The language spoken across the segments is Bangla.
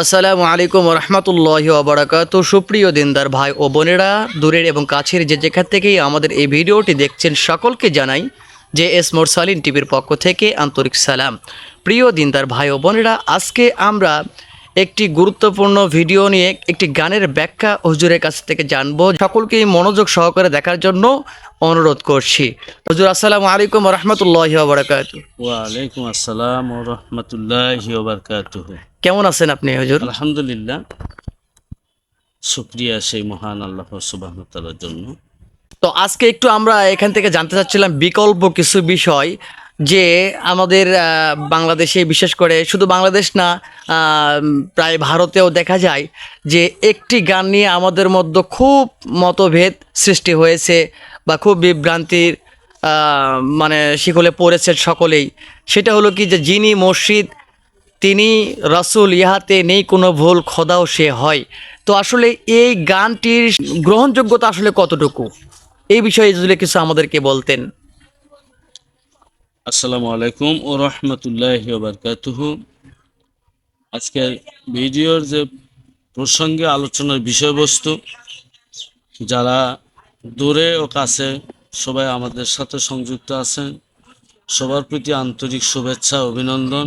আসসালামু আলাইকুম রহমতুল্লাহ ওবরাকাত সুপ্রিয় দিনদার ভাই ও বোনেরা, দূরের এবং কাছের যে যেখান থেকেই আমাদের এই ভিডিওটি দেখছেন, সকলকে জানাই যে এস মোরসালিন টিভির পক্ষ থেকে আন্তরিক সালাম। প্রিয় দিনদার ভাই ও বোনেরা, আজকে আমরা একটি গুরুত্বপূর্ণ ভিডিও নিয়ে একটি গানের ব্যাখ্যা হুজুরের কাছ থেকে জানব। সকলকেই মনোযোগ সহকারে দেখার জন্য অনুরোধ করছি। হুজুর, আসসালামু আলাইকুম রহমতুল্লাহ ওবরাকাত ওয়ালাইকুম আসসালাম রহমতুল্লাহ কেমন আছেন আপনি হুজুর? আলহামদুলিল্লাহ। শুক্রিয়া সেই মহান আল্লাহ সুবাহতালার জন্য। তো আজকে একটু আমরা এখান থেকে জানতে চাচ্ছিলাম বিকল্প কিছু বিষয় যে আমাদের বাংলাদেশে বিশেষ করে শুধু বাংলাদেশ না প্রায় ভারতেও দেখা যায় যে একটি গান নিয়ে আমাদের মধ্যে খুব মতভেদ সৃষ্টি হয়েছে বা খুব বিভ্রান্তির মানে শিকলে পড়েছে সকলেই। সেটা হলো কি যে যিনি মসজিদ তিনি রসুল ইহাতে নেই, কোনো ভুল খোদাও সে হয়। তো আসলে এই গানটির গ্রহণযোগ্যতা আসলে কতটুকু? এই বিষয়ে যদি কিছু আমাদেরকে বলতেন। আসসালামু আলাইকুম ও রহমতুল্লাহ ওবরকাতুহ আজকের ভিডিওর যে প্রসঙ্গে আলোচনার বিষয়বস্তু, যারা দূরে ও কাছে সবাই আমাদের সাথে সংযুক্ত আছেন, সবার প্রতি আন্তরিক শুভেচ্ছা, অভিনন্দন।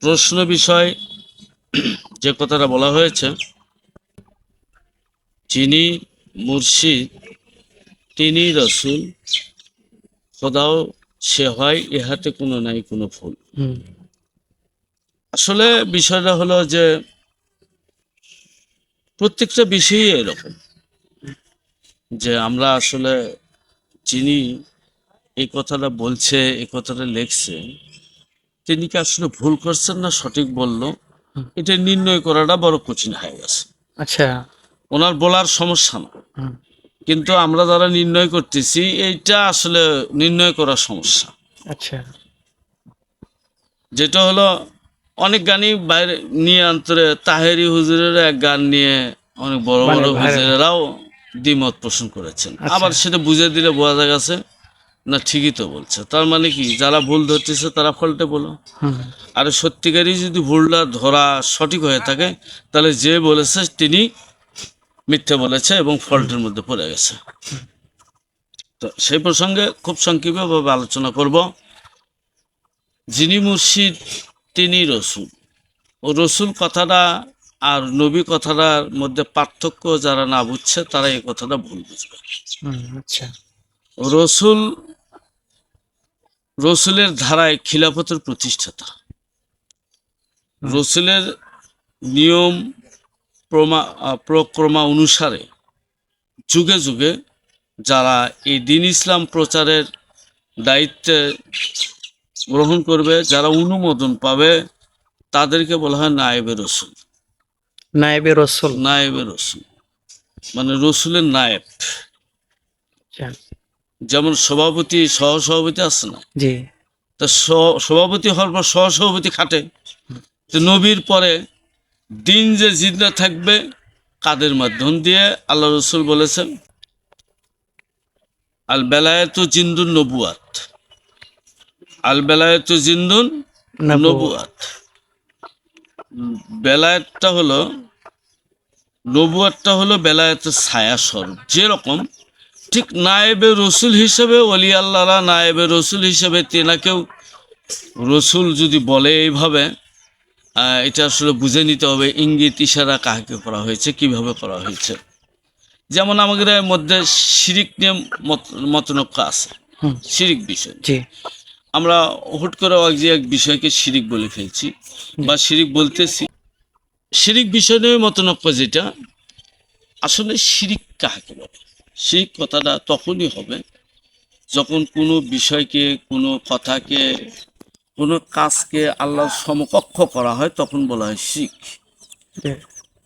প্রশ্ন বিষয় যে কথাটা বলা হয়েছে যিনি মুর্শিদ তিনি রসুল খোদাও সে হয় ইহাতে কোনো নাই কোনো ভুল। আসলে বিষয়টা হলো যে প্রত্যেকটা বিষয়ই এরকম যে আমরা আসলে যিনি এই কথাটা বলছে এই কথাটা লেখছে তিনি কি আসলে ভুল করছেন না সঠিক বলল? এটা নির্ণয় করাটা বড় কঠিন হয়ে গেছে। আচ্ছা। ওনার বলার সমস্যা না। কিন্তু আমরা যারা নির্ণয় করতেছি এইটা আসলে নির্ণয় করার সমস্যা। আচ্ছা। যেটা হলো অনেক গানই বাইরে নিয়ে আন্তরে তাহেরি হুজুরের এক গান নিয়ে অনেক বড় বড়। হুজুরেরাও দ্বিমত পোষণ করেছেন। আচ্ছা। আবার সেটা বুঝে দিলে বোঝা গেছে না ঠিকই তো বলছে। তার মানে কি যারা ভুল ধরতেছে তারা ফল্টে বলো। আর সত্যিকারই যদি ভুলটা ধরা সঠিক হয়ে থাকে তাহলে যে বলেছে তিনি মিথ্যে বলেছে এবং ফল্টের মধ্যে পড়ে গেছে। তো সেই প্রসঙ্গে খুব সংক্ষিপ্তভাবে আলোচনা করব। যিনি মুর্শিদ তিনি রসুল। ও রসুল কথাটা আর নবী কথাটার মধ্যে পার্থক্য যারা না বুঝছে তারা এই কথাটা ভুল বুঝবে। আচ্ছা। রসুল রসুলের ধারায় খিলাফতের প্রতিষ্ঠাতা। রসুলের নিয়ম প্রমা প্রক্রমা অনুসারে যুগে যুগে যারা এই দিন ইসলাম প্রচারের দায়িত্বে গ্রহণ করবে যারা অনুমোদন পাবে তাদেরকে বলা হয় নায়েবে রসুল। নায়েবে রসুল। নায়েবে রসুল। মানে রসুলের নায়েব। আচ্ছা। যেমন সভাপতি সহসভাপতি আছে না? জি। তা সভাপতি হওয়ার পর সহসভাপতি খাটে। তো নবীর পরে দিন যে জিন্দা থাকবে কাদের মাধ্যম দিয়ে আল্লাহ রসুল বলেছেন আল বেলায়েত জিন্দুন নবুয়াত। আল বেলায়েত জিন্দুন। নবুয়াত। বেলায়েতটা হলো নবুয়াতটা হলো বেলায়েতের ছায়া স্বরূপ। যেরকম ঠিক নায়েবে রসুল হিসেবে অলি আল্লাহরা নায়েবে রসুল হিসেবে তেনাকেও রসুল যদি বলে এইভাবে এটা আসলে বুঝে নিতে হবে ইঙ্গিত ইশারা কাহাকে করা হয়েছে কীভাবে করা হয়েছে। যেমন আমাদের মধ্যে শিরিক নিয়ে মত- মতনক্য আছে। শিরিক বিষয়। আমরা হুট করে এক যে এক বিষয়কে শিরিক বলে ফেলছি বা শিরিক বলতেছি। শিরিক বিষয় নিয়ে মতনক্য যেটা আসলে শিরিক কাহাকে বলে? শিরিক কথাটা তখনই হবে যখন কোনো বিষয়কে কোনো কথাকে কোনো কাজকে আল্লাহর সমকক্ষ করা হয় তখন বলা হয় শিখ।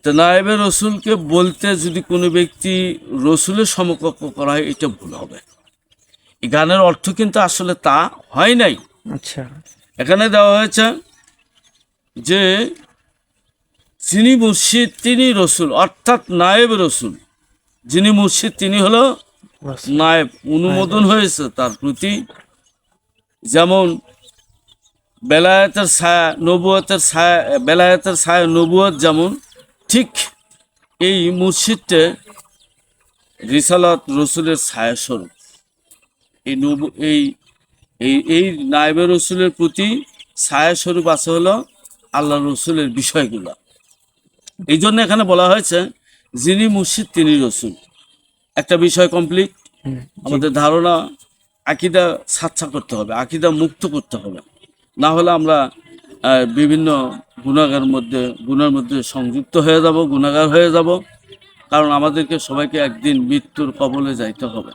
তো নায়েবে রসুলকে বলতে যদি কোনো ব্যক্তি রসুলের সমকক্ষ করা হয় এটা ভুল হবে। এই গানের অর্থ কিন্তু আসলে তা হয় নাই। আচ্ছা। এখানে দেওয়া হয়েছে যে যিনি মুর্শিদ তিনি রসুল অর্থাৎ নায়েব রসুল। যিনি মুর্শিদ তিনি হলো। নায়েব। অনুমোদন হয়েছে তার প্রতি। যেমন বেলায়েতের ছায়া নবুয়তের ছায়া বেলায়েতের ছায়া নবুয়ত যেমন ঠিক এই মুর্শিদটে রিসালাত রসুলের ছায়া স্বরূপ। এই নবু এই এই এই নায়েবের রসুলের প্রতি ছায়া স্বরূপ আছে হলো আল্লাহ রসুলের বিষয়গুলো। এই জন্য এখানে বলা হয়েছে যিনি মুর্শিদ তিনি রসুল। একটা বিষয় কমপ্লিট আমাদের ধারণা আকিদা সাচ্ছা করতে হবে আকিদা মুক্ত করতে হবে। না হলে আমরা বিভিন্ন গুণাগার মধ্যে গুণার মধ্যে সংযুক্ত হয়ে যাব গুণাগার হয়ে যাব। কারণ আমাদেরকে সবাইকে একদিন মৃত্যুর কবলে যাইতে হবে।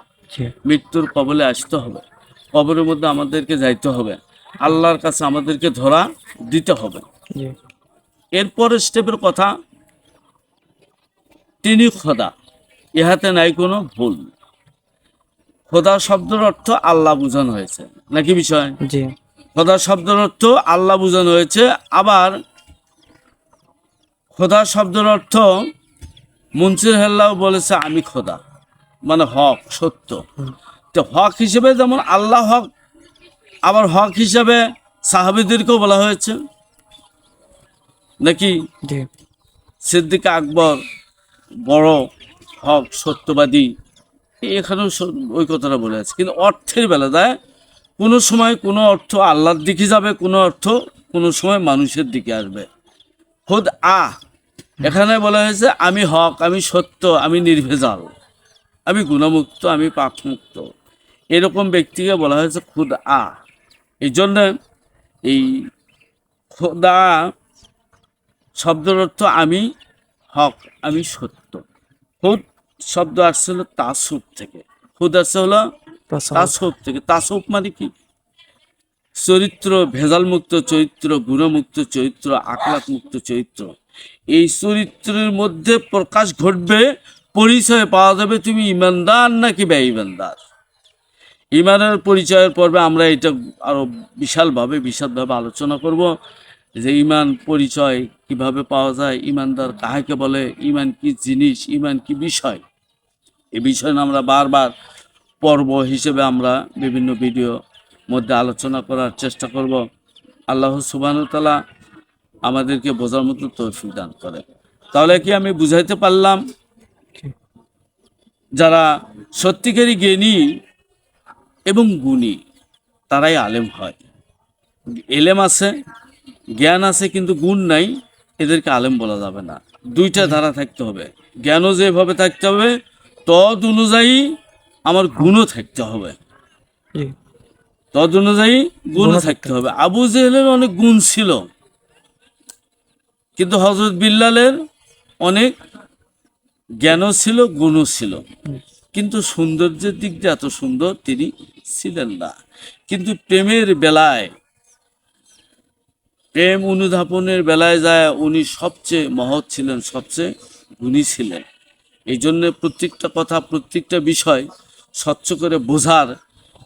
মৃত্যুর কবলে আসতে হবে। কবরের মধ্যে আমাদেরকে যাইতে হবে। আল্লাহর কাছে আমাদেরকে ধরা দিতে হবে। জি। এরপরের স্টেপের কথা তিনি খোদা ইহাতে নাই কোনো ভুল। খোদা শব্দের অর্থ আল্লাহ বোঝানো হয়েছে নাকি বিষয়? জি। খোদা শব্দের অর্থ আল্লাহ বোঝানো হয়েছে আবার খোদা শব্দের অর্থ মনসুর হেল্লাও বলেছে আমি খোদা মানে হক সত্য। তো হক হিসেবে যেমন আল্লাহ হক আবার হক হিসাবে সাহাবিদেরকেও বলা হয়েছে। নাকি? সিদ্দিক আকবর বড় হক, সত্যবাদী, এখানেও ওই কথাটা বলে আছে। কিন্তু অর্থের বেলা দেয় কোনো সময় কোনো অর্থ আল্লাহর দিকে যাবে, কোনো অর্থ কোনো সময় মানুষের দিকে আসবে। খুদ আ, এখানে বলা হয়েছে, আমি হক, আমি সত্য, আমি নির্ভেজাল, আমি গুণমুক্ত, আমি পাপমুক্ত। এরকম ব্যক্তিকে বলা হয়েছে খুদ আ। এই জন্য এই খোদা শব্দের অর্থ আমি হক। আমি সত্য। খুদ শব্দ আসছে হলো তাসুপ থেকে। খুদ আসছে হলো তাসুপ থেকে। তাসুপ মানে কি? চরিত্র ভেজাল মুক্ত চরিত্র গুণমুক্ত চরিত্র আকলাক মুক্ত চরিত্র। এই চরিত্রের মধ্যে প্রকাশ ঘটবে পরিচয় পাওয়া যাবে তুমি ইমানদার নাকি বেঈমানদার। ইমানের পরিচয়ের পর্বে আমরা এটা আরও বিশালভাবে বিশালভাবে আলোচনা করব। যে ইমান পরিচয় কীভাবে পাওয়া যায় ইমানদার কাহাকে বলে ইমান কি জিনিস ইমান কি বিষয়? এ বিষয় আমরা বারবার পর্ব হিসেবে আমরা বিভিন্ন ভিডিও মধ্যে আলোচনা করার চেষ্টা করব। আল্লাহ সুবাহতালা আমাদেরকে বোঝার মতো তৌফিক দান করে তাহলে কি আমি বুঝাইতে পারলাম? যারা সত্যিকারই জ্ঞানী এবং গুণী তারাই আলেম হয়। এলেম আছে জ্ঞান আছে কিন্তু গুণ নাই এদেরকে আলেম বলা যাবে না। দুইটা ধারা থাকতে হবে। জ্ঞানও যেভাবে থাকতে হবে তদ অনুযায়ী আমার গুণও থাকতে হবে। তদ অনুযায়ী গুণও থাকতে হবে। আবু জেহেলের অনেক গুণ ছিল। কিন্তু হজরত বিল্লালের অনেক জ্ঞানও ছিল গুণও ছিল। কিন্তু সৌন্দর্যের দিক দিয়ে এত সুন্দর তিনি ছিলেন না। কিন্তু প্রেমের বেলায় প্রেম অনুধাপনের বেলায় যায় উনি সবচেয়ে মহৎ ছিলেন, সবচেয়ে গুণী ছিলেন। এই জন্য প্রত্যেকটা কথা, প্রত্যেকটা বিষয় স্বচ্ছ করে বোঝার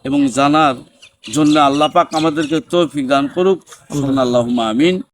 এবং জানার জন্য আল্লাপাক আমাদেরকে তৌফিক দান করুক। আল্লাহ আমিন।